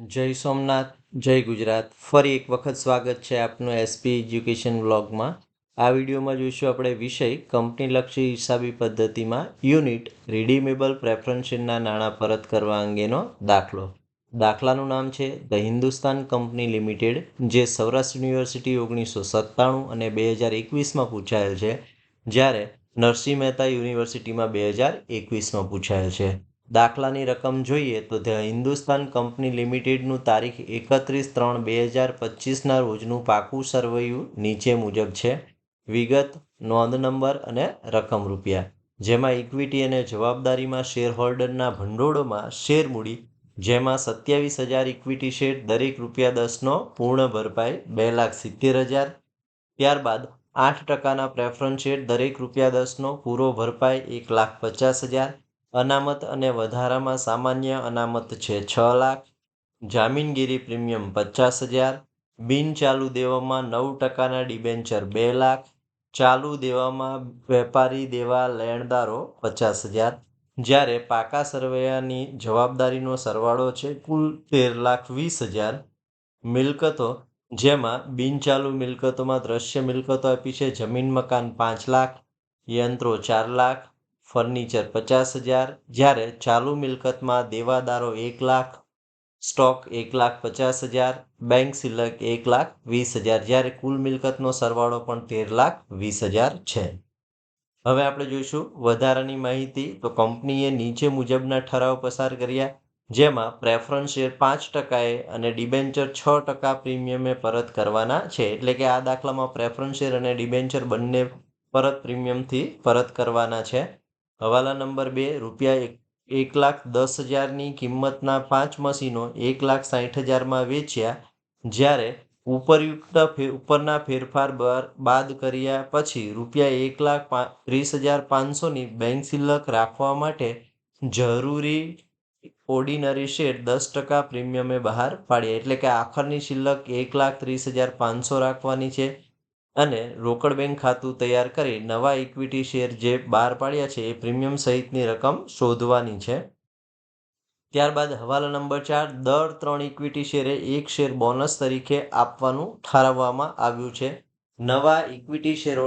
જય સોમનાથ, જય ગુજરાત. ફરી એક વખત સ્વાગત છે આપનું એસપી એજ્યુકેશન વ્લોગમાં આ વિડીયોમાં જોઈશું આપણે વિષય કંપનીલક્ષી હિસાબી પદ્ધતિમાં યુનિટ રિડીમેબલ પ્રેફરન્સના નાણાં પરત કરવા અંગેનો દાખલો. દાખલાનું નામ છે ધ હિન્દુસ્તાન કંપની લિમિટેડ, જે સૌરાષ્ટ્ર યુનિવર્સિટી ઓગણીસો સત્તાણું અને બે હજાર એકવીસમાં પૂછાયેલ છે, જ્યારે નરસિંહ મહેતા યુનિવર્સિટીમાં બે હજાર એકવીસમાં પૂછાયેલ છે. દાખલાની રકમ જોઈએ તો ધ હિન્દુસ્તાન કંપની લિમિટેડનું તારીખ એકત્રીસ ત્રણ બે હજાર પચીસના રોજનું પાકું સરવૈયું નીચે મુજબ છે. વિગત, નોંધ નંબર અને રકમ રૂપિયા. જેમાં ઇક્વિટી અને જવાબદારીમાં શેર હોલ્ડરના ભંડોળમાં શેર મૂડી, જેમાં સત્યાવીસ હજાર ઇક્વિટી શેર દરેક રૂપિયા દસનો પૂર્ણ ભરપાઈ બે લાખ સિત્તેર હજાર. ત્યારબાદ આઠ ટકાના પ્રેફરન્સ શેર દરેક રૂપિયા દસનો પૂરો ભરપાઈ એક લાખ પચાસ હજાર. અનામત અને વધારામાં સામાન્ય અનામત છે. છ લાખ. જામીનગીરી પ્રીમિયમ પચાસ હજાર. બિન ચાલુ દેવામાં નવ ટકાના ડિબેન્ચર બે લાખ. ચાલુ દેવામાં વેપારી દેવા લેણદારો પચાસ હજાર. જ્યારે પાકા સરવૈયાની જવાબદારીનો સરવાળો છે કુલ તેર લાખ વીસ હજાર મિલકતો, જેમાં બિનચાલુ મિલકતોમાં દ્રશ્ય મિલકતો આપી છે. જમીન મકાન પાંચ લાખ. યંત્રો ચાર લાખ. ફર્નિચર પચાસ હજાર, જ્યારે ચાલુ મિલકતમાં દેવાદારો એક લાખ, સ્ટોક એક લાખ પચાસ હજાર, બેંક સિલક એક લાખ વીસ હજાર, જ્યારે કુલ મિલકતનો સરવાળો પણ તેર લાખ વીસ હજાર છે. હવે આપણે જોઈશું વધારાની માહિતી. તો કંપનીએ નીચે મુજબના ઠરાવ પસાર કર્યા, જેમાં પ્રેફરન્સ શેર પાંચ ટકાએ અને ડિબેન્ચર છ ટકા પ્રીમિયમે પરત કરવાના છે. એટલે કે આ દાખલામાં પ્રેફરન્સ શેર અને ડિબેન્ચર બંને પરત પ્રીમિયમથી પરત કરવાના છે. હવાલા નંબર બે, રૂપિયા એક એક લાખ દસ હજારની કિંમતના પાંચ મશીનો એક લાખ સાઠ હજારમાં વેચ્યા, જ્યારે ઉપરયુક્ત ઉપરના ફેરફાર બાદ કર્યા પછી રૂપિયા એક લાખ ત્રીસ હજાર પાંચસોની બેંક શિલ્લક રાખવા માટે જરૂરી ઓર્ડિનરી શેર દસ ટકા પ્રીમિયમે બહાર પાડ્યા. એટલે કે આખરની શિલ્લક એક લાખ ત્રીસ હજાર પાંચસો રાખવાની છે. અને રોકડ બેંક ખાતું તૈયાર કરી નવા ઇક્વિટી શેર જે બહાર પાડ્યા છે એ પ્રીમિયમ સહિતની રકમ શોધવાની છે. ત્યારબાદ હવાલા નંબર ચાર, દર ત્રણ ઇક્વિટી શેરે એક શેર બોનસ તરીકે આપવાનું ઠારવવામાં આવ્યું છે. નવા ઇક્વિટી શેર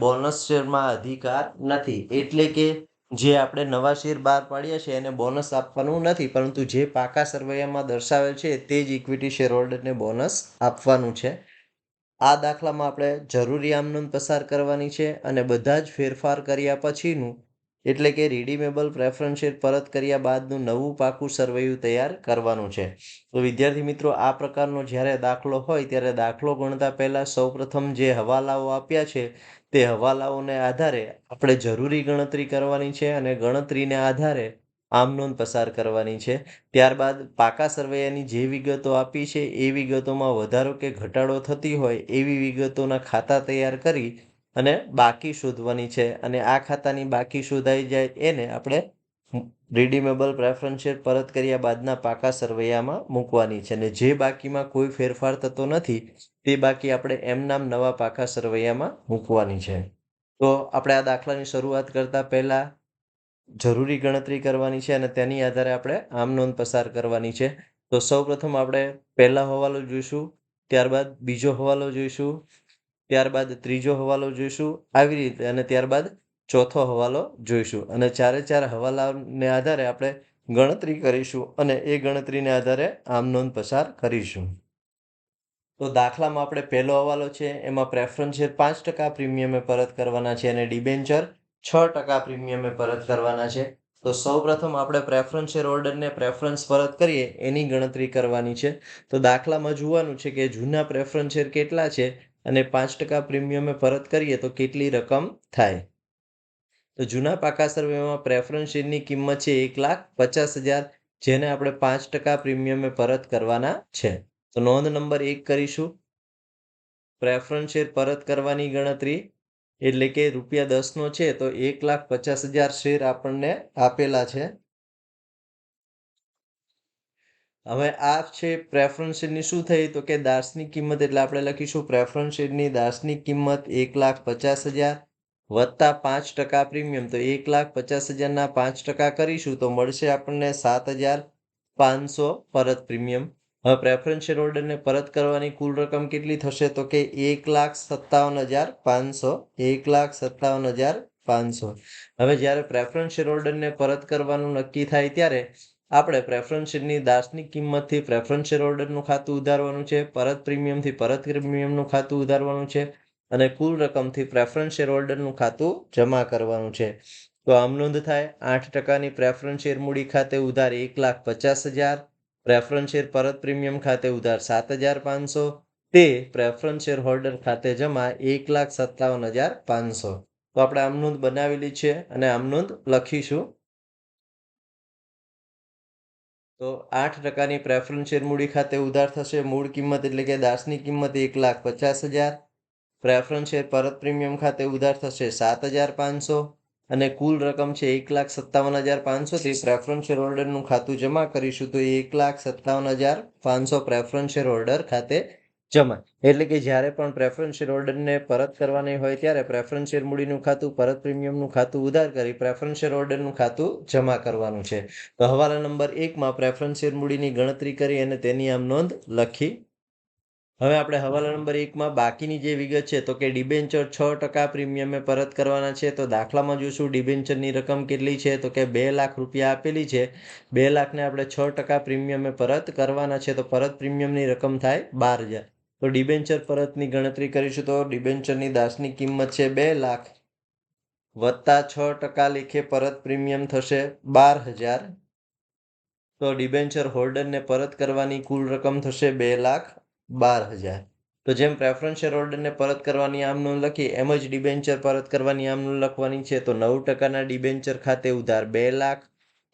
બોનસ શેરમાં અધિકાર નથી, એટલે કે જે આપણે નવા શેર બહાર પાડ્યા છે એને બોનસ આપવાનું નથી, પરંતુ જે પાકા સરવૈયામાં દર્શાવેલ છે તે જ ઇક્વિટી શેર બોનસ આપવાનું છે. આ દાખલામાં આપણે જરૂરી આમનોંધ પસાર કરવાની છે અને બધા જ ફેરફાર કર્યા પછીનું, એટલે કે રિડીમેબલ પ્રેફરન્સ શેર પરત કર્યા બાદનું નવું પાકું સરવૈયું તૈયાર કરવાનું છે. તો વિદ્યાર્થી મિત્રો, આ પ્રકારનો જ્યારે દાખલો હોય ત્યારે દાખલો ગણતા પહેલાં સૌપ્રથમ જે હવાલાઓ આપ્યા છે, તે હવાલાઓને આધારે આપણે જરૂરી ગણતરી કરવાની છે અને ગણતરીને આધારે આમ નોંધ પસાર કરવાની છે. ત્યારબાદ પાકા સરવૈયાની જે વિગતો આપી છે, એ વિગતોમાં વધારો કે ઘટાડો થતી હોય એવી વિગતોના ખાતા તૈયાર કરી અને બાકી શોધવાની છે. અને આ ખાતાની બાકી શોધાઈ જાય એને આપણે રિડીમેબલ પ્રેફરન્સ શેર પરત કર્યા બાદના પાકા સરવૈયામાં મૂકવાની છે. અને જે બાકીમાં કોઈ ફેરફાર થતો નથી, તે બાકી આપણે એમ નામ નવા પાકા સરવૈયામાં મૂકવાની છે. તો આપણે આ દાખલાની શરૂઆત કરતા પહેલા જરૂરી ગણતરી કરવાની છે અને તેની આધારે આપણે આમ નોંધ પસાર કરવાની છે. તો સૌપ્રથમ આપણે પહેલા હવાલો જોઈશું, ત્યારબાદ બીજો હવાલો જોઈશું, ત્યારબાદ ત્રીજો હવાલો જોઈશું, આવી રીતે અને ત્યારબાદ ચોથો હવાલો જોઈશું. અને ચારે ચાર હવાલાને આધારે આપણે ગણતરી કરીશું અને એ ગણતરીને આધારે આમ નોંધ પસાર કરીશું. તો દાખલામાં આપણે પહેલો હવાલો છે, એમાં પ્રેફરન્સ શેર પાંચ ટકા પ્રીમિયમે પરત કરવાના છે અને ડિબેન્ચર છ ટકા પ્રીમિયમે પરત કરવાના છે. તો સૌ પ્રથમ આપણે પ્રેફરન્સ શેર હોલ્ડરને પ્રેફરન્સ પરત કરીએ, એની ગણતરી કરવાની છે. તો દાખલામાં જોવાનું છે કે જૂના પ્રેફરન્સ શેર કેટલા છે અને પાંચ ટકા પ્રીમિયમે પરત કરીએ તો કેટલી રકમ થાય. તો જૂના પાકા સર્વેમાં પ્રેફરન્સ શેરની કિંમત છે એક લાખ પચાસ હજાર, જેને આપણે પાંચ ટકા પ્રીમિયમે પરત કરવાના છે. તો નોંધ નંબર એક કરીશું. પ્રેફરન્સ શેર પરત કરવાની ગણતરી એટલે કે રૂપિયા દસનો છે, તો એક લાખ પચાસ હજાર શેર આપણને આપેલા છે. હવે આ છે પ્રેફરન્સ શેરની શું થઈ? તો કે દાસની કિંમત એટલે આપણે લખીશું પ્રેફરન્સ શેરની દાસની કિંમત એક લાખ પચાસ હજાર વત્તા પાંચ ટકા પ્રીમિયમ. તો એક લાખ પચાસ હજારના પાંચ ટકા કરીશું તો મળશે આપણને સાત હજાર પાંચસો પરત પ્રીમિયમ. હવે શેર હોલ્ડરને પરત કરવાની કુલ રકમ કેટલી થશે? તો કે એક લાખ સત્તાવન હજાર પાંચસો, એક લાખ સત્તાવન હજાર પાંચસો. હવે જ્યારે પ્રેફરન્સ શેર હોલ્ડરને પરત કરવાનું નક્કી થાય ત્યારે આપણે પ્રેફરન્સ શેરની દાસની કિંમતથી પ્રેફરન્સ શેર હોલ્ડરનું ખાતું ઉધારવાનું છે, પરત પ્રીમિયમથી પરત પ્રીમિયમનું ખાતું ઉધારવાનું છે અને કુલ રકમથી પ્રેફરન્સ શેર હોલ્ડરનું ખાતું જમા કરવાનું છે. તો આમ નોંધ થાય, આઠ ટકાની પ્રેફરન્સ શેર મૂડી ખાતે ઉધાર એક લાખ પચાસ હજાર પ્રેફરન્સ શેર પરત પ્રીમિયમ ખાતે ઉધાર સાત હજાર પાંચસો, તે પ્રેફરન્સ શેર હોલ્ડર ખાતે જમા એક લાખ સત્તાવન હજાર પાંચસો. તો આપણે આમ નોંધ બનાવેલી છે અને આમ નોંધ લખીશું. તો આઠ ટકાની પ્રેફરન્સ શેર મૂડી ખાતે ઉધાર થશે. મૂળ કિંમત એટલે કે દાસની કિંમત એક લાખ પચાસ હજાર. પ્રેફરન્સ શેર પરત પ્રીમિયમ ખાતે ઉધાર થશે સાત હજાર પાંચસો. અને કુલ રકમ છે એક લાખ સત્તાવન હજાર પાંચસોથી પ્રેફરન્સ શેર હોલ્ડરનું ખાતું જમા કરીશું તો એક લાખ સત્તાવન હજાર પાંચસો પ્રેફરન્સ શેર હોલ્ડર ખાતે જમા. એટલે કે જ્યારે પણ પ્રેફરન્સ શેર હોલ્ડરને પરત કરવાની હોય ત્યારે પ્રેફરન્સ શેર મૂડીનું ખાતું, પરત પ્રીમિયમનું ખાતું ઉધાર કરી પ્રેફરન્સ શેર હોલ્ડરનું ખાતું જમા કરવાનું છે. તો હવાલા નંબર એકમાં પ્રેફરન્સ શેર મૂડીની ગણતરી કરી અને તેની આમ નોંધ લખી હવે આપણે હવાલા નંબર એકમાં બાકીની જે વિગત છે, તો કે ડિબેન્ચર છ ટકા પ્રીમિયમે પરત કરવાના છે, તો દાખલામાં જોશું ડિબેન્ચરની રકમ કેટલી છે, તો કે બે લાખ રૂપિયા આપેલી છે. બે લાખને આપણે છ ટકા પ્રીમિયમે પરત કરવાના છે, તો પરત પ્રીમિયમની રકમ થાય બાર હજાર. તો ડિબેન્ચર પરતની ગણતરી કરીશું, તો ડિબેન્ચરની દાસની કિંમત છે બે લાખ વત્તા છ ટકા લેખે પરત પ્રીમિયમ થશે બાર હજાર. તો ડિબેન્ચર હોલ્ડરને પરત કરવાની કુલ રકમ થશે બે લાખ બાર હજાર. તો જેમ પ્રેફરન્સ શેર હોલ્ડરને પરત કરવાની આમ નોંધ લખી, એમ જ ડિબેન્ચર પરત કરવાની આમ નોંધ લખવાની છે, તો નવ ટકાના ડિબેન્ચર ખાતે ઉધાર બે લાખ,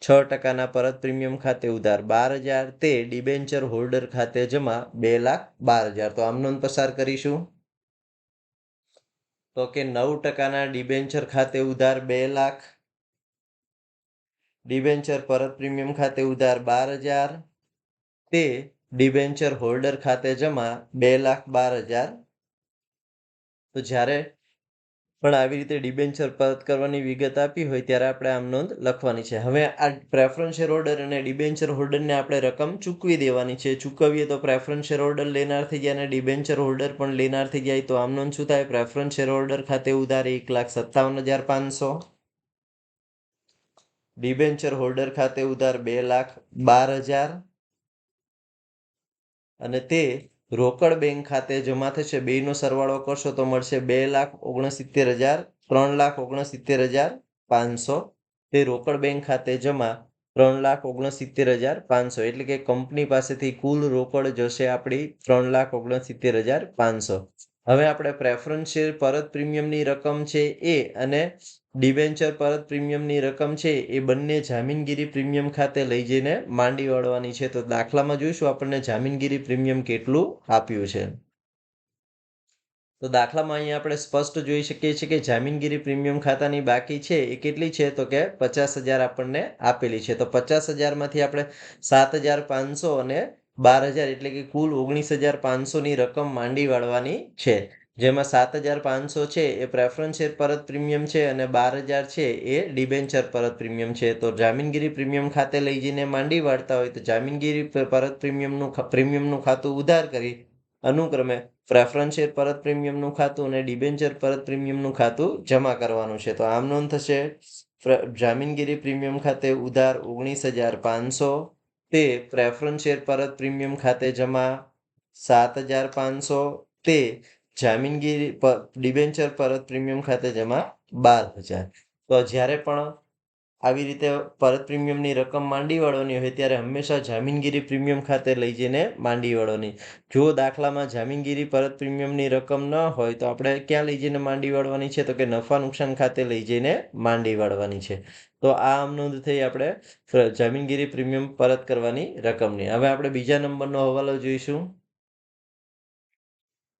છ ટકાના પરત પ્રીમિયમ ખાતે ઉધાર બાર હજાર, તે ડિબેન્ચર હોલ્ડર ખાતે જમા બે લાખ બાર હજાર. તો આમ નોંધ પસાર કરીશું. તો કે નવ ટકાના ડિબેન્ચર ખાતે ઉધાર બે લાખ ડિબેન્ચર પરત પ્રીમિયમ ખાતે ઉધાર બાર હજાર, તે ડિબેન્ચર હોલ્ડર ખાતે જમા બે લાખ બાર હજાર. તો જ્યારે પણ આવી રીતે ડિબેન્ચર પરત કરવાની વિગત આપી હોય ત્યારે આપણે આમ નોંધ લખવાની છે. હવે આ પ્રેફરન્સ શેર હોલ્ડર અને ડિબેન્ચર હોલ્ડરને આપણે રકમ ચૂકવી દેવાની છે. ચૂકવીએ તો પ્રેફરન્સ શેર હોલ્ડર લેનાર થઈ ગયા અને ડિબેન્ચર હોલ્ડર પણ લેનાર થઈ જાય. તો આમ નોંધ શું થાય? પ્રેફરન્સ શેર હોલ્ડર ખાતે ઉધાર એક લાખ સત્તાવન હજાર પાંચસો. ડિબેન્ચર હોલ્ડર ખાતે ઉધાર બે લાખ બાર હજાર. અને તે રોકડ બેંક ખાતે જમા થશે. બેનો સરવાળો કરશો તો મળશે બે લાખ ઓગણસિત્તેર હજાર, ત્રણ લાખ ઓગણસિત્તેર હજાર પાંચસો. તે રોકડ બેંક ખાતે જમા ત્રણ લાખ ઓગણસિત્તેર હજાર પાંચસો. એટલે કે કંપની પાસેથી કુલ રોકડ જશે આપણી ત્રણ લાખ ઓગણસિત્તેર હજાર પાંચસો. હવે આપણે પ્રેફરન્સ શેર પરત પ્રીમિયમની રકમ છે એ અને ડિબેન્ચર પરત પ્રીમિયમની રકમ છે એ બંને જામીનગીરી પ્રીમિયમ ખાતે લઈ જઈને માંડી વાળવાની છે. તો દાખલામાં જોઈશું આપણને જામીનગીરી પ્રીમિયમ કેટલું આપ્યું છે. તો દાખલામાં અહીંયા આપણે સ્પષ્ટ જોઈ શકીએ છીએ કે જામીનગીરી પ્રીમિયમ ખાતાની બાકી છે એ કેટલી છે? તો કે પચાસ હજાર આપણને આપેલી છે. તો પચાસ હજારમાંથી આપણે સાત હજાર પાંચસો અને બાર હજાર એટલે કે કુલ ઓગણીસ હજાર પાંચસોની રકમ માંડી વાળવાની છે. જેમાં સાત હજાર પાંચસો છે, એ પ્રેફરન્સ શેર પરત પ્રીમિયમ છે અને બાર હજાર છે, એ ડિબેન્ચર પરત પ્રીમિયમ છે. તો જામીનગીરી પ્રીમિયમ ખાતે લઈ જઈને માંડી વાળતા હોય તો જામીનગીરી પરત પ્રીમિયમનું પ્રીમિયમનું ખાતું ઉધાર કરી અનુક્રમે પ્રેફરન્સ શેર પરત પ્રીમિયમનું ખાતું અને ડિબેન્ચર પરત પ્રીમિયમનું ખાતું જમા કરવાનું છે. તો આમ નોંધ થશે જામીનગીરી પ્રીમિયમ ખાતે ઉધાર ઓગણીસ હજાર પાંચસો, તે પ્રેફરન્સ શેર પરત પ્રીમિયમ ખાતે જમા સાત હજાર પાંચસો, તે જામીનગીરી ડિબેન્ચર પરત પ્રીમિયમ ખાતે જમા બાર હજાર. તો જ્યારે પણ આવી રીતે પરત પ્રીમિયમની રકમ માંડી વાળવાની હોય ત્યારે હંમેશા જામીનગીરી પ્રીમિયમ ખાતે લઈ જઈને માંડી વાળવાની જો દાખલામાં જામીનગીરી પરત પ્રીમિયમની રકમ ન હોય તો આપણે ક્યાં લઈ જઈને માંડી વાળવાની છે? તો કે નફા નુકસાન ખાતે લઈ જઈને માંડી વાળવાની છે. તો આ આમ નોંધ થઈ આપણે જામીનગીરી પ્રીમિયમ પરત કરવાની રકમની. હવે આપણે બીજા નંબરનો હવાલો જોઈશું.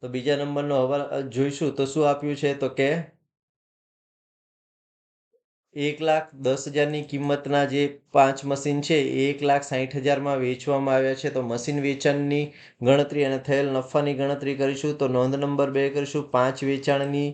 તો બીજા નંબરનો હવાલો જોઈશું. તો શું આપ્યું છે? તો કે એક લાખ દસ હજારની કિંમતના જે પાંચ મશીન છે, એ એક લાખ સાહીઠ હજારમાં વેચવામાં આવ્યા છે. તો મશીન વેચાણની ગણતરી અને થયેલ નફાની ગણતરી કરીશું. તો નોંધ નંબર બે કરીશું. પાંચ વેચાણની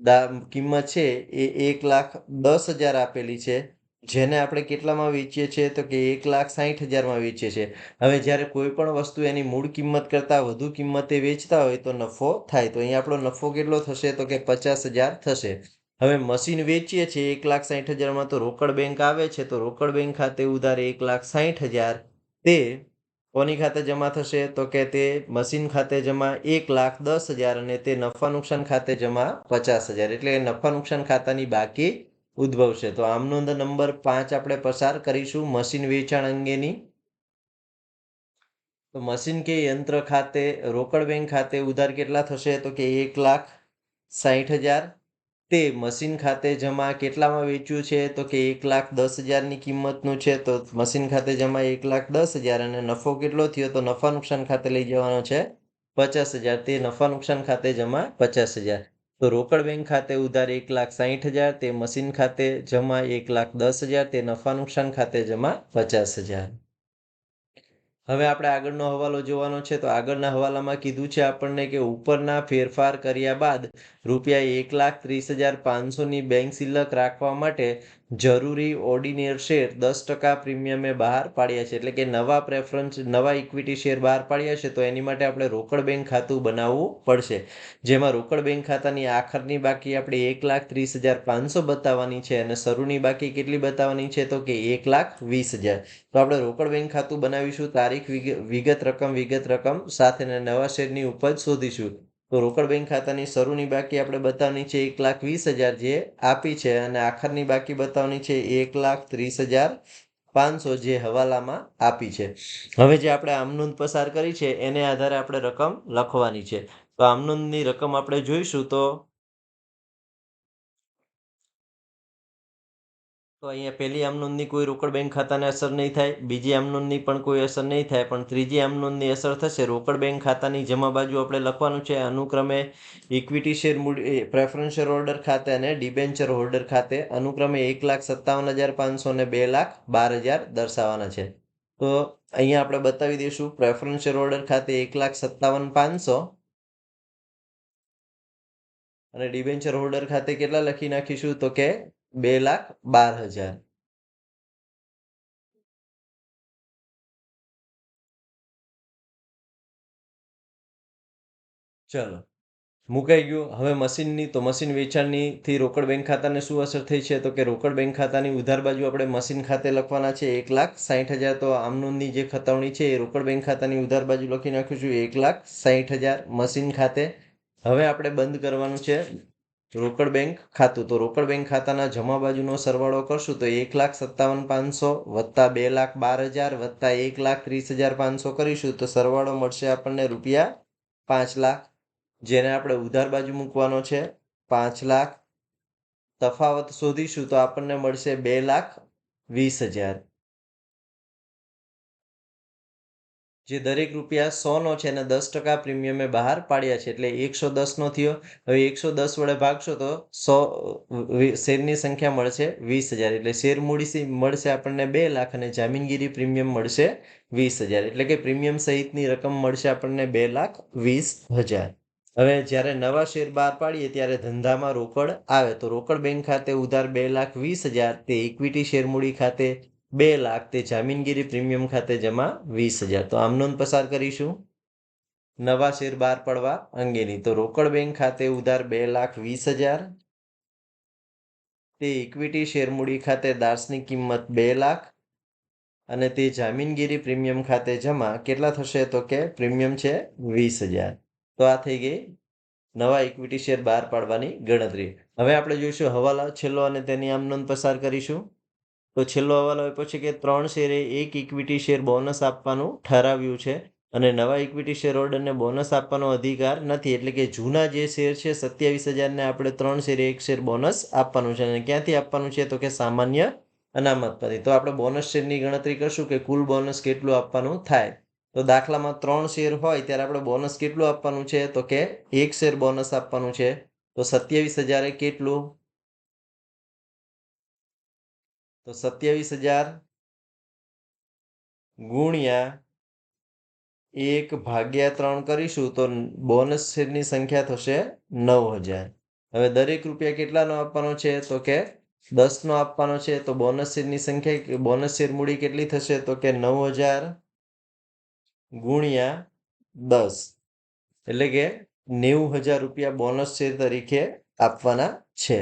દા, કિંમત છે, એ એક લાખ દસ હજાર આપેલી છે. જેને આપણે કેટલામાં વેચીએ છીએ તો કે એક લાખ સાહીઠ હજારમાં વેચીએ છીએ. હવે જ્યારે કોઈ પણ વસ્તુ એની મૂળ કિંમત કરતાં વધુ કિંમતે વેચતા હોય તો નફો થાય. તો અહીંયા આપણો નફો કેટલો થશે તો કે પચાસ હજાર થશે. હવે મશીન વેચીએ છીએ એક લાખ સાહીઠ હજારમાં તો રોકડ બેંક આવે છે. તો રોકડ બેંક ખાતે ઉધાર એક લાખ સાહીઠ હજાર તે કોની ખાતે જમા થશે? તો કે તે મશીન ખાતે જમા એક લાખ દસ હજાર અને તે નફા નુકસાન ખાતે જમા પચાસ હજાર. એટલે નફા નુકસાન ખાતાની બાકી ઉદ્ભવશે તો આમનો નંબર પાંચ આપણે પસાર કરીશું મશીન વેચાણ અંગેની. તો મશીન કે યંત્ર ખાતે, રોકડ બેંક ખાતે ઉધાર કેટલા થશે? તો કે એક લાખ સાહીઠ હજાર. તે મશીન ખાતે જમા કેટલામાં વેચ્યું છે? તો કે એક લાખ દસ હજારની કિંમતનું છે. તો મશીન ખાતે જમા એક લાખ દસ હજાર અને નફો કેટલો થયો? તો નફા નુકસાન ખાતે લઈ જવાનો છે પચાસ હજાર. તે નફા નુકસાન ખાતે જમા પચાસ હજાર. તો રોકડ બેંક ખાતે ઉધાર એક લાખ સાહીઠ હજાર, તે મશીન ખાતે જમા એક લાખ દસ હજાર, તે નફા નુકસાન ખાતે જમા પચાસ હજાર. હવે આપણે આગળનો હવાલો જોવાનો છે, તો આગળના હવાલામાં કીધું છે આપણને કે ઉપરના ફેરફાર કર્યા બાદ રૂપિયા એક લાખ ત્રીસ હજાર પાંચસોની બેંક સિલક રાખવા માટે જરૂરી ઓર્ડિનેર શેર દસ ટકા પ્રીમિયમે બહાર પાડ્યા છે. એટલે કે નવા પ્રેફરન્સ નવા ઇક્વિટી શેર બહાર પાડ્યા છે, તો એની માટે આપણે રોકડ બેંક ખાતું બનાવવું પડશે. જેમાં રોકડ બેંક ખાતાની આખરની બાકી આપણે એક લાખ ત્રીસ હજાર પાંચસો બતાવવાની છે અને શરૂની બાકી કેટલી બતાવવાની છે, તો કે એક લાખ વીસ હજાર. તો આપણે રોકડ બેંક ખાતું બનાવીશું, તારીખ વિગત રકમ વિગત રકમ, સાથે નવા શેરની ઉપજ શોધીશું. તો રોકડ બેંક ખાતાની શરૂની બાકી આપણે બતાવવાની છે એક લાખ વીસ હજાર જે આપી છે અને આખરની બાકી બતાવવાની છે એક લાખ ત્રીસ હજાર પાંચસો જે હવાલામાં આપી છે. હવે જે આપણે આમનોંધ પસાર કરી છે, એને આધારે આપણે રકમ લખવાની છે. તો આમનોંધની રકમ આપણે જોઈશું તો તો અહીંયા પહેલી આમનોંધની કોઈ રોકડ બેંક ખાતાને અસર નહીં થાય, બીજી આમનોંધની પણ કોઈ અસર નહીં થાય, પણ ત્રીજી આમનોંધની અસર થશે રોકડ બેંક ખાતાની જમા બાજુ આપણે લખવાનું છે. અનુક્રમે equity share preference share holder ખાતે અને ડિબેન્ચર હોલ્ડર ખાતે અનુક્રમે એક લાખ સત્તાવન હજાર પાંચસો ને બે લાખ બાર હજાર દર્શાવવાના છે. તો અહીંયા આપણે બતાવી દઈશું પ્રેફરન્સ શેર હોલ્ડર ખાતે એક લાખ સત્તાવન પાંચસો અને ડિબેન્ચર હોલ્ડર ખાતે કેટલા લખી નાખીશું? તો કે બે લાખ બાર હજાર. ચલો. મુકાઈ ગયું. હવે મશીનની, તો મશીન વેચાણની રોકડ બેંક ખાતાને શું અસર થઈ છે? તો કે રોકડ બેંક ખાતાની ઉધાર બાજુ આપણે મશીન ખાતે લખવાના છે એક લાખ સાહીઠ હજાર. તો આમનોંધની જે ખતવણી છે એ રોકડ બેંક ખાતાની ઉધાર બાજુ લખી નાખીશું એક લાખ સાહીઠ હજાર મશીન ખાતે. હવે આપણે બંધ કરવાનું છે. રોકડ બેંક ખાતું. તો રોકડ બેંક ખાતાના જમા બાજુનો સરવાળો કરશું તો એક લાખ સત્તાવન પાંચસો વત્તા બે લાખ બાર હજાર વત્તા એક લાખ ત્રીસ હજાર પાંચસો કરીશું તો સરવાળો મળશે આપણને રૂપિયા પાંચ લાખ. જેને આપણે ઉધાર બાજુ મૂકવાનો છે પાંચ લાખ. તફાવત શોધીશું તો આપણને મળશે બે લાખ વીસ હજાર. જે દરેક રૂપિયા સોનો છે એને દસ ટકા પ્રીમિયમે બહાર પાડ્યા છે, એટલે એકસો દસનો થયો. હવે એકસો દસ વડે ભાગશો તો સો શેરની સંખ્યા મળશે વીસ હજાર. એટલે શેર મૂડી મળશે આપણને બે લાખ અને જામીનગીરી પ્રીમિયમ મળશે વીસ હજાર. એટલે કે પ્રીમિયમ સહિતની રકમ મળશે આપણને બે લાખ વીસ હજાર. હવે જ્યારે નવા શેર બહાર પાડીએ ત્યારે ધંધામાં રોકડ આવે. તો રોકડ બેંક ખાતે ઉધાર બે લાખ વીસ હજાર, તે ઇક્વિટી શેર મૂડી ખાતે બે લાખ તે જામીનગીરી પ્રીમિયમ ખાતે જમા વીસ હજાર. તો આમ નોંધ પસાર કરીશું. નવા શેર બહાર પડવા અંગેની. તો રોકડ બેંક ખાતે ઉધાર બે લાખ વીસ હજાર. તે ઇક્વિટી શેરમૂડી ખાતે દાસની કિંમત બે લાખ. અને તે જામીનગીરી પ્રીમિયમ ખાતે જમા કેટલા થશે તો કે પ્રીમિયમ છે વીસ હજાર. તો આ થઈ ગઈ નવા ઇક્વિટી શેર બહાર પાડવાની ગણતરી. હવે આપણે જોઈશું હવાલા છેલ્લો અને તેની આમ નોંધ પસાર કરીશું. તો છેલ્લો અહેવાલ આપ્યો છે કે ત્રણ શેરે એક ઇક્વિટી શેર બોનસ આપવાનું ઠરાવ્યું છે અને નવા ઇક્વિટી શેર હોલ્ડરને બોનસ આપવાનો અધિકાર નથી. એટલે કે જૂના જે શેર છે, સત્યાવીસ હજારને આપણે ત્રણ શેરે એક શેર બોનસ આપવાનું છે. અને ક્યાંથી આપવાનું છે તો કે સામાન્ય અનામતમાંથી તો આપણે બોનસ શેરની ગણતરી કરશું કે કુલ બોનસ કેટલું આપવાનું થાય. તો દાખલામાં ત્રણ શેર હોય ત્યારે આપણે બોનસ કેટલું આપવાનું છે તો કે એક શેર બોનસ આપવાનું છે. તો સત્યાવીસ હજારે કેટલું? તો સત્યાવીસ હજાર ગુણ્યા એક ભાગ્યા ત્રણ કરીશું તો બોનસ શેરની સંખ્યા થશે નવ હજાર. હવે દરેક રૂપિયા કેટલાનો આપવાનો છે? તો કે દસનો આપવાનો છે, તો બોનસ શેરની સંખ્યા બોનસ શેર મૂડી કેટલી થશે? તો કે નવ હજાર ગુણ્યા દસ. એટલે કે નેવું હજાર રૂપિયા બોનસ શેર તરીકે આપવાના છે.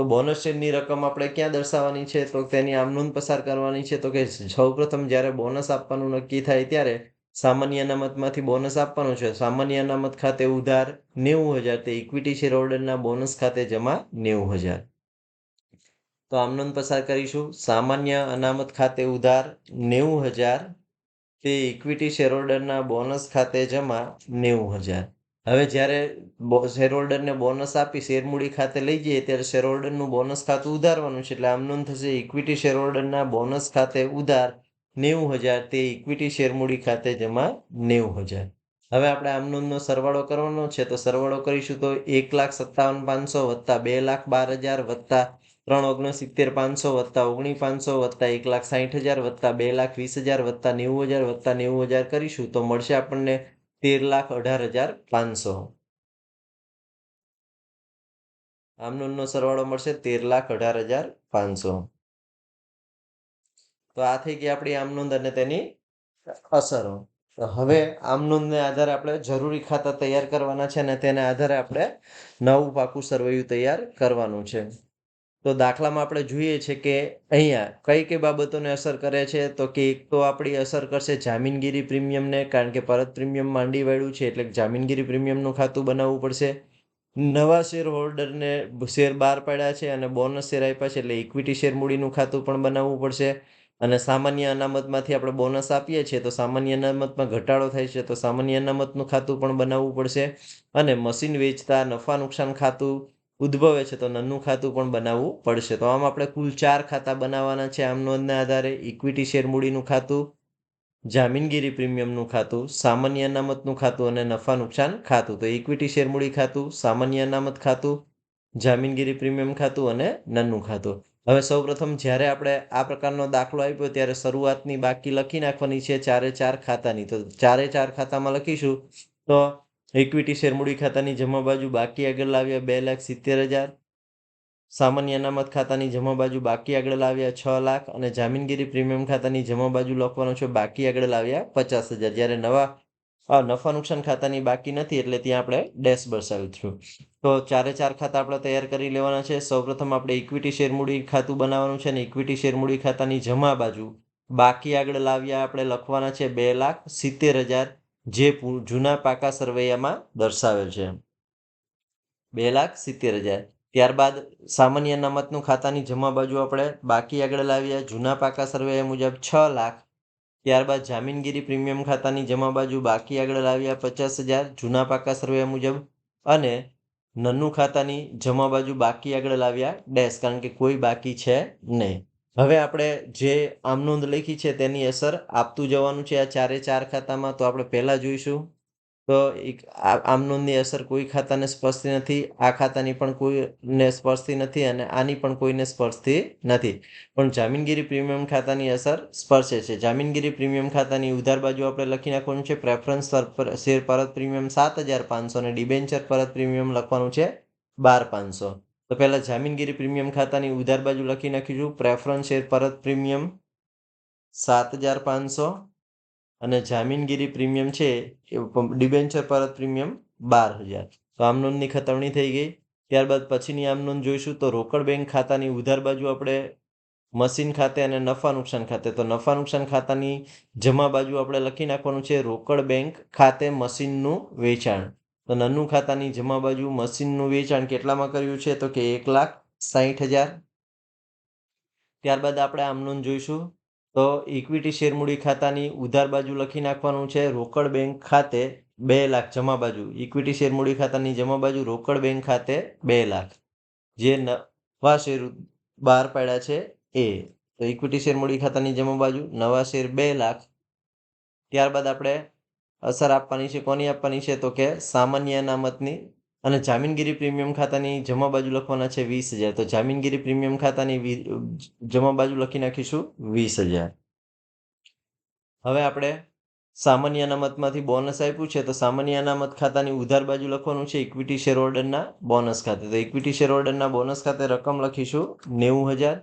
તો બોનસ શેરની રકમ આપણે ક્યાં દર્શાવવાની છે? તો તેની આમ નોંધ પસાર કરવાની છે. તો કે સૌપ્રથમ જ્યારે બોનસ આપવાનું નક્કી થાય ત્યારે સામાન્ય અનામતમાંથી બોનસ આપવાનું છે. સામાન્ય અનામત ખાતે ઉધાર નેવું હજાર તે ઇક્વિટી શેર હોલ્ડરના બોનસ ખાતે જમા નેવું હજાર. તો આમ નોંધ પસાર કરીશું. સામાન્ય અનામત ખાતે ઉધાર નેવું હજાર તે ઇક્વિટી શેર હોલ્ડરના બોનસ ખાતે જમા નેવું હજાર. હવે જ્યારે શેર હોલ્ડરને બોનસ આપી શેરમૂડી ખાતે લઈ જઈએ, ત્યારે શેર હોલ્ડરનું બોનસ ખાતું ઉધારવાનું છે. એટલે આમ નોંધ થશે ઇક્વિટી શેર બોનસ ખાતે ઉધાર નેવું હજાર, તે ઇક્વિટી શેરમૂડી ખાતે જમા નેવું હજાર. હવે આપણે આમ નોંધનો સરવાળો કરવાનો છે. તો સરવાળો કરીશું તો એક લાખ સત્તાવન પાંચસો વત્તા બે લાખ બાર હજાર વત્તા ત્રણ ઓગણસિત્તેર પાંચસો વત્તા ઓગણી પાંચસો વત્તા એક લાખ સાહીઠ હજાર વત્તા બે લાખ વીસ હજાર વત્તા નેવું હજાર વત્તા નેવું હજાર કરીશું તો મળશે આપણને તેર લાખ અઢાર હજાર પાંચસો. આમનો સરવાળો મળશે તેર લાખ અઢાર હજાર પાંચસો. તો આ થઈ ગઈ આપણી આમ નોંધ અને તેની અસરો. હવે આમ નોંધને આધારે આપણે જરૂરી ખાતા તૈયાર કરવાના છે અને તેના આધારે આપણે નવું પાકું સરવૈયું તૈયાર કરવાનું છે. તો દાખલામાં આપણે જોઈએ છે કે અહીંયા કઈ કઈ બાબતોને અસર કરે છે? તો કે એક તો આપણી અસર કરશે જામીનગીરી પ્રીમિયમને, કારણ કે પરત પ્રીમિયમ માંડી વાળ્યું છે એટલે જામીનગીરી પ્રીમિયમનું ખાતું બનાવવું પડશે. નવા શેર હોલ્ડરને શેર બહાર પાડ્યા છે અને બોનસ શેર આપ્યા છે એટલે ઇક્વિટી શેર મૂડીનું ખાતું પણ બનાવવું પડશે. અને સામાન્ય અનામતમાંથી આપણે બોનસ આપીએ છીએ તો સામાન્ય અનામતમાં ઘટાડો થાય છે તો સામાન્ય અનામતનું ખાતું પણ બનાવવું પડશે. અને મશીન વેચતા નફા નુકસાન ખાતું ઉદ્ભવે છે તો નન્નું ખાતું પણ બનાવવું પડશે. તો આમ આપણે કુલ ચાર ખાતા બનાવવાના છે. આમ નોંધના આધારે ઇક્વિટી શેર મૂડીનું ખાતું, જામીનગીરી પ્રીમિયમનું ખાતું, સામાન્ય અનામતનું ખાતું અને નફા નુકસાન ખાતું. તો ઇક્વિટી શેર મૂડી ખાતું, સામાન્ય અનામત ખાતું, જામીનગીરી પ્રીમિયમ ખાતું અને નન્નું ખાતું. હવે સૌપ્રથમ જ્યારે આપણે આ પ્રકારનો દાખલો આપ્યો ત્યારે શરૂઆતની બાકી લખી નાખવાની છે ચારે ચાર ખાતાની. તો ચારે ચાર ખાતામાં લખીશું તો ઇક્વિટી શેર મૂડી ખાતાની જમા બાજુ બાકી આગળ લાવ્યા બે લાખ સિત્તેર હજાર. સામાન્ય અનામત ખાતાની જમા બાજુ બાકી આગળ લાવ્યા છ લાખ અને જામીનગીરી પ્રીમિયમ ખાતાની જમા બાજુ લખવાનો છે બાકી આગળ લાવ્યા પચાસ હજાર. જ્યારે નવા નફા નુકસાન ખાતાની બાકી નથી એટલે ત્યાં આપણે ડેશ બસાવ્યું છું તો ચારે ચાર ખાતા આપણે તૈયાર કરી લેવાના છે. સૌપ્રથમ આપણે ઇક્વિટી શેરમૂડી ખાતું બનાવવાનું છે અને ઇક્વિટી શેરમૂડી ખાતાની જમા બાજુ બાકી આગળ લાવ્યા આપણે લખવાના છે બે લાખ સિત્તેર હજાર. જે જૂના પાકા સરવૈયામાં દર્શાવેલ છે. બે લાખ સિત્તેર હજાર. ત્યારબાદ સામાન્ય અનામતનું ખાતાની જમા બાજુ આપણે બાકી આગળ લાવ્યા. જૂના પાકા સરવૈયા મુજબ છ લાખ. ત્યારબાદ જામીનગીરી પ્રીમિયમ ખાતાની જમા બાજુ બાકી આગળ લાવ્યા પચાસ હજાર. જૂના પાકા સરવૈયા મુજબ અને નન્નું ખાતાની જમા બાજુ બાકી આગળ લાવ્યા ડેશ. કારણ કે કોઈ બાકી છે નહીં. હવે આપણે જે આમ નોંધ લખી છે તેની અસર આપતું જવાનું છે આ ચારે ચાર ખાતામાં, તો આપણે પહેલાં જોઈશું. તો એક આમ નોંધની અસર કોઈ ખાતાને સ્પર્શતી નથી, આ ખાતાની પણ કોઈને સ્પર્શતી નથી અને આની પણ કોઈને સ્પર્શતી નથી. પણ જામીનગીરી પ્રીમિયમ ખાતાની અસર સ્પર્શે છે. જામીનગીરી પ્રીમિયમ ખાતાની ઉધાર બાજુ આપણે લખી નાખવાનું છે. પ્રેફરન્સ શેર પરત પ્રીમિયમ સાત હજાર પાંચસો અને ડિબેન્ચર પરત પ્રીમિયમ લખવાનું છે બાર પાંચસો. તો પહેલાં જામીનગીરી પ્રીમિયમ ખાતાની ઉધાર બાજુ લખી નાખીશું. પ્રેફરન્સ શેર પરત પ્રીમિયમ સાત હજાર પાંચસો અને જામીનગીરી પ્રીમિયમ છે એ ડિબેન્ચર પરત પ્રીમિયમ બાર હજાર. તો આમ નોંધની ખતવણી થઈ ગઈ. ત્યારબાદ પછીની આમ નોંધ જોઈશું તો રોકડ બેંક ખાતાની ઉધાર બાજુ આપણે મશીન ખાતે અને નફા નુકસાન ખાતે. તો નફા નુકસાન ખાતાની જમા બાજુ આપણે લખી નાખવાનું છે રોકડ બેંક ખાતે મશીનનું વેચાણ. તો નાનું ખાતાની જમા બાજુ મશીનનું વેચાણ કેટલામાં કર્યું છે? તો કે એક લાખ સાહીઠ હજાર. ત્યારબાદ આપણે આમ જોઈશું. તો ઇક્વિટી શેરમૂડી ખાતાની ઉધાર બાજુ લખી નાખવાનું છે. રોકડ બેંક ખાતે બે લાખ જમા બાજુ. ઇક્વિટી શેરમૂડી ખાતાની જમા બાજુ રોકડ બેંક ખાતે બે લાખ. જે નવા શેર બહાર પાડ્યા છે એ. તો ઇક્વિટી શેરમૂડી ખાતાની જમા બાજુ નવા શેર બે લાખ. ત્યારબાદ આપણે અસર આપવાની છે, કોની આપવાની છે? તો કે સામાન્ય અનામતની અને જામીનગીરી પ્રીમિયમ ખાતાની જમા બાજુ લખવાના છે વીસ હજાર. તો જામીનગીરી પ્રીમિયમ ખાતાની જમા બાજુ લખી નાખીશું વીસ હજાર. હવે આપણે સામાન્ય અનામતમાંથી બોનસ આપ્યું છે, તો સામાન્ય અનામત ખાતાની ઉધાર બાજુ લખવાનું છે ઇક્વિટી શેર હોલ્ડરના બોનસ ખાતે. તો ઇક્વિટી શેર હોલ્ડરના બોનસ ખાતે રકમ લખીશું નેવું હજાર.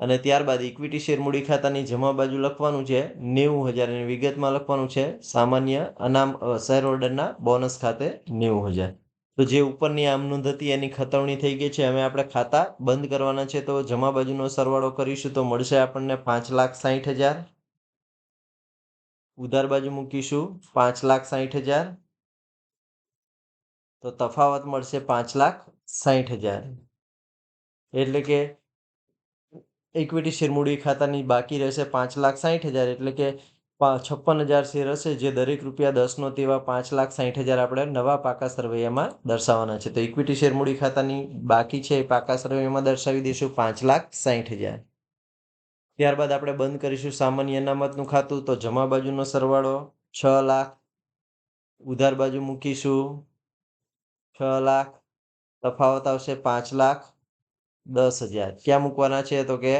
અને ત્યારબાદ ઇક્વિટી શેર મૂડી ખાતાની જમા બાજુ લખવાનું છે નેવું હજાર અને વિગતમાં લખવાનું છે સામાન્ય અનામ શેર હોલ્ડરના બોનસ ખાતે નેવું હજાર. તો જે ઉપરની આમ નોંધ હતી એની ખતવણી થઈ ગઈ છે. હવે આપણે ખાતા બંધ કરવાના છે. તો જમા બાજુનો સરવાળો કરીશું તો મળશે આપણને પાંચ લાખ સાહીઠ હજાર. ઉધાર બાજુ મૂકીશું પાંચ લાખ સાહીઠ હજાર. તો તફાવત મળશે પાંચ લાખ સાહીઠ હજાર. એટલે કે ઇક્વિટી શેરમૂડી ખાતાની બાકી રહેશે પાંચ લાખ સાહીઠ હજાર એટલે કે છપ્પન હજાર શેર હશે, જે દરેક રૂપિયા દસનો તેવા પાંચ લાખ સાહીઠ હજાર આપણે નવા પાકા સરવૈયામાં દર્શાવવાના છે. તો ઇક્વિટી શેરમૂડી ખાતાની બાકી છે એ પાકા સરવૈયામાં દર્શાવી દઈશું પાંચ લાખ સાહીઠ હજાર. ત્યારબાદ આપણે બંધ કરીશું સામાન્ય અનામતનું ખાતું, તો જમા બાજુનો સરવાળો છ લાખ, ઉધાર બાજુ મૂકીશું છ લાખ, તફાવત આવશે પાંચ લાખ દસ હજાર. ક્યાં મૂકવાના છે તો કે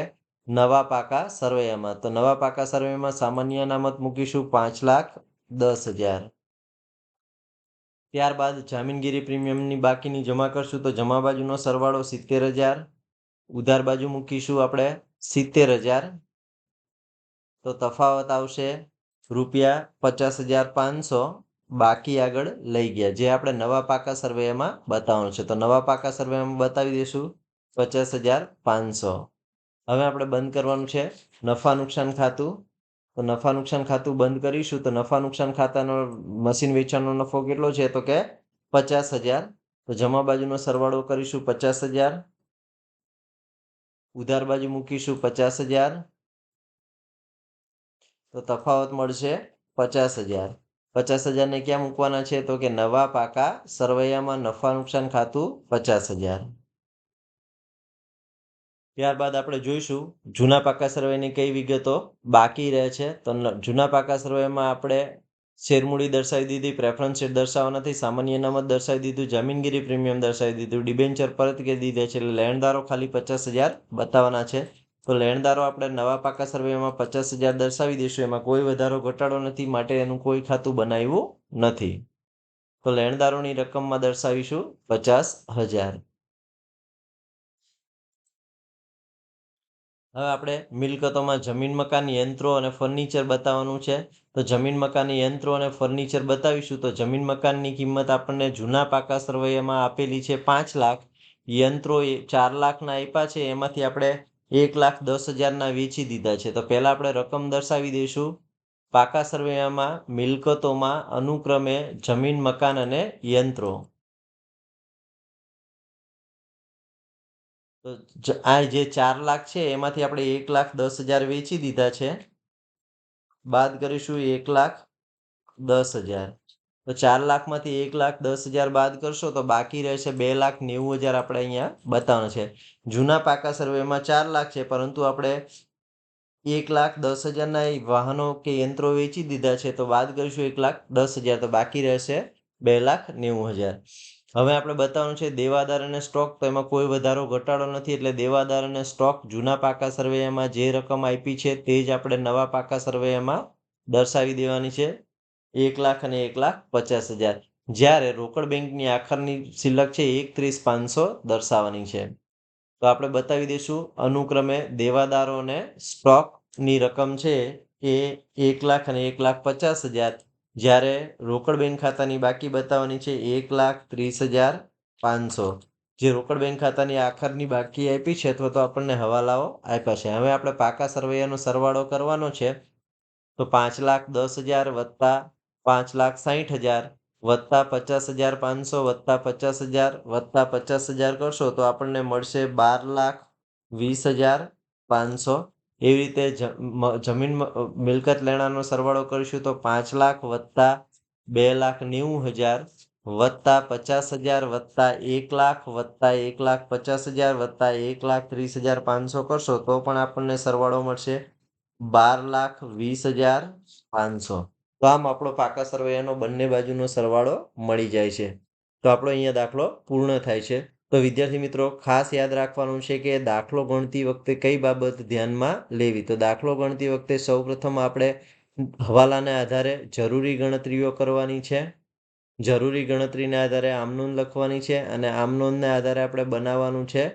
નવા પાકા સર્વેમાં તો નવા પાકા સર્વેમાં સામાન્ય અનામત મૂકીશું પાંચ લાખ દસ હજાર. ત્યારબાદ જામીનગીરી પ્રીમિયમની બાકીની જમા કરશું તો જમા બાજુનો સરવાળો સિત્તેર હજાર. ઉધાર બાજુ મૂકીશું આપણે સિત્તેર હજાર. તો તફાવત આવશે રૂપિયા પચાસ હજાર પાંચસો. બાકી આગળ લઈ ગયા. જે આપણે નવા પાકા સર્વેમાં બતાવવાનું છે. તો નવા પાકા સર્વેમાં બતાવી દઈશું. પચાસ હજાર પાંચસો. હવે આપણે બંધ કરવાનું છે નફા નુકસાન ખાતું. તો નફા નુકસાન ખાતું બંધ કરીશું તો નફા નુકસાન ખાતાનો મશીન વેચાણનો નફો કેટલો છે તો કે પચાસ હજાર. તો જમા બાજુનો સરવાળો કરીશું પચાસ હજાર. ઉધાર બાજુ મૂકીશું પચાસ હજાર. તો તફાવત મળશે પચાસ હજાર. પચાસ હજારને ક્યાં મૂકવાના છે તો કે નવા પાકા સરવૈયામાં નફા નુકસાન ખાતું પચાસ હજાર. ત્યારબાદ આપણે જોઈશું, જૂના પાકા સર્વેની કઈ વિગતો બાકી રહે છે. તો જૂના પાકા સર્વેમાં આપણે શેરમૂડી દર્શાવી દીધી પ્રેફરન્સ શેર દર્શાવવા નથી સામાન્ય અનામત દર્શાવી દીધું, જમીનગીરી પ્રીમિયમ દર્શાવી દીધું ડિબેન્ચર પરત કરી દીધા છે, એટલે લેણદારો ખાલી પચાસ હજાર બતાવવાના છે. તો લેણદારો આપણે નવા પાકા સર્વેમાં પચાસ હજાર દર્શાવી દઈશું, એમાં કોઈ વધારો ઘટાડો નથી, માટે એનું કોઈ ખાતું બનાવ્યું નથી. તો લેણદારોની રકમમાં દર્શાવીશું પચાસ હજાર. હવે આપણે મિલકતોમાં જમીન મકાન યંત્રો અને ફર્નિચર બતાવવાનું છે. તો જમીન મકાન યંત્રો અને ફર્નિચર બતાવીશું. તો જમીન મકાનની કિંમત આપણને જૂના પાકા સરવૈયામાં આપેલી છે પાંચ લાખ. યંત્રો એ ચાર લાખના આપ્યા છે. એમાંથી આપણે એક લાખ દસ હજારના વેચી દીધા છે. તો પહેલાં આપણે રકમ દર્શાવી દઈશું. પાકા સરવૈયામાં મિલકતોમાં અનુક્રમે જમીન મકાન અને યંત્રો. તો આ જે ચાર લાખ છે, એમાંથી આપણે એક લાખ દસ હજાર વેચી દીધા છે. બાદ કરીશું એક લાખ દસ હજાર. તો ચાર લાખમાંથી એક લાખ દસ હજાર બાદ કરશો તો બાકી રહેશે બે લાખ નેવું હજાર આપણે અહીંયા બતાવવાનું છે. જૂના પાકા સર્વેમાં ચાર લાખ છે, પરંતુ આપણે એક લાખ દસ હજારના વાહનો કે યંત્રો વેચી દીધા છે, તો બાદ કરીશું એક લાખ દસ હજાર, તો બાકી રહેશે બે લાખ નેવું હજાર. હવે આપણે બતાવવાનું છે દેવાદાર અને સ્ટોક, તો એમાં કોઈ વધારો ઘટાડો નથી, એટલે દેવાદાર અને સ્ટોક જૂના પાકા સર્વેયામાં જે રકમ આપી છે તે જ આપણે નવા પાકા સર્વેમાં દર્શાવી દેવાની છે. એક લાખ અને એક લાખ પચાસ હજાર. જ્યારે રોકડ બેંકની આખરની સિલક છે એક ત્રીસ પાંચસો દર્શાવવાની છે. તો આપણે બતાવી દઈશું અનુક્રમે દેવાદારો અને સ્ટોકની રકમ છે એ એક લાખ અને એક લાખ પચાસ હજાર. જ્યારે રોકડ બેંક ખાતાની બાકી બતાવવાની છે એક લાખ ત્રીસ હજાર પાંચસો. જે રોકડ બેંક ખાતાની આખરની બાકી આપી છે અથવા તો આપણને હવાલાઓ આપ્યા છે. હવે આપણે પાકા સરવૈયાનો સરવાળો કરવાનો છે. તો પાંચ લાખ દસ હજાર વત્તા પાંચ લાખ સાહીઠ હજાર વત્તા પચાસ હજાર પાંચસો વત્તા પચાસ હજાર વત્તા પચાસ હજાર કરશો તો આપણને મળશે બાર લાખ વીસ હજાર પાંચસો. એવી રીતે જમીન મિલકત લેણાનો સરવાળો કરીશું તો પાંચ લાખ વત્તા બે લાખ નેવું હજાર વત્તા પચાસ હજાર વત્તા એક લાખ વત્તા એક લાખ પચાસ હજાર વત્તા એક લાખ ત્રીસ હજાર પાંચસો કરશો તો પણ આપણને સરવાળો મળશે બાર લાખ વીસ હજાર પાંચસો. તો આમ આપણો પાકા સરવૈયાનો બંને બાજુનો સરવાળો મળી જાય છે. તો આપણો અહીંયા દાખલો પૂર્ણ થાય છે. તો વિદ્યાર્થી મિત્રો, ખાસ યાદ રાખવાનું છે કે દાખલો ગણતી વખતે કઈ બાબત ધ્યાનમાં લેવી? તો દાખલો ગણતી વખતે સૌપ્રથમ આપણે હવાલાને આધારે જરૂરી ગણતરીઓ કરવાની છે. જરૂરી ગણતરીને આધારે આમનોંધ લખવાની છે અને આમનોંધને આધારે આપણે બનાવવાનું છે.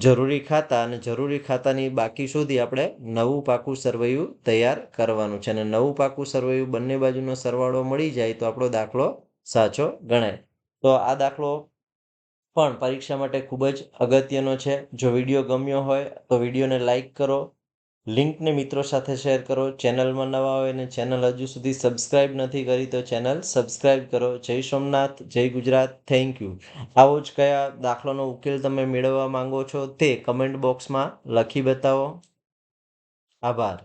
જરૂરી ખાતા અને જરૂરી ખાતાની બાકી શોધી આપણે નવું પાકું સરવૈયું તૈયાર કરવાનું છે અને નવું પાકું સરવૈયું બંને બાજુનો સરવાળો મળી જાય તો આપણો દાખલો સાચો ગણાય. તો આ દાખલો પણ પરીક્ષા માટે ખૂબ જ અગત્યનો છે. જો વીડિયો ગમ્યો હોય તો વિડીયોને લાઇક કરો, લિંકને મિત્રો સાથે શેર કરો. ચેનલમાં નવા હોય અને ચેનલ હજુ સુધી સબસ્ક્રાઇબ નથી કરી તો ચેનલ સબસ્ક્રાઇબ કરો. જય સોમનાથ, જય ગુજરાત. Thank you. આવો જ કયા દાખલાનો ઉકેલ તમે મેળવવા માંગો છો તે કમેન્ટ બોક્સમાં લખી બતાવો. આભાર.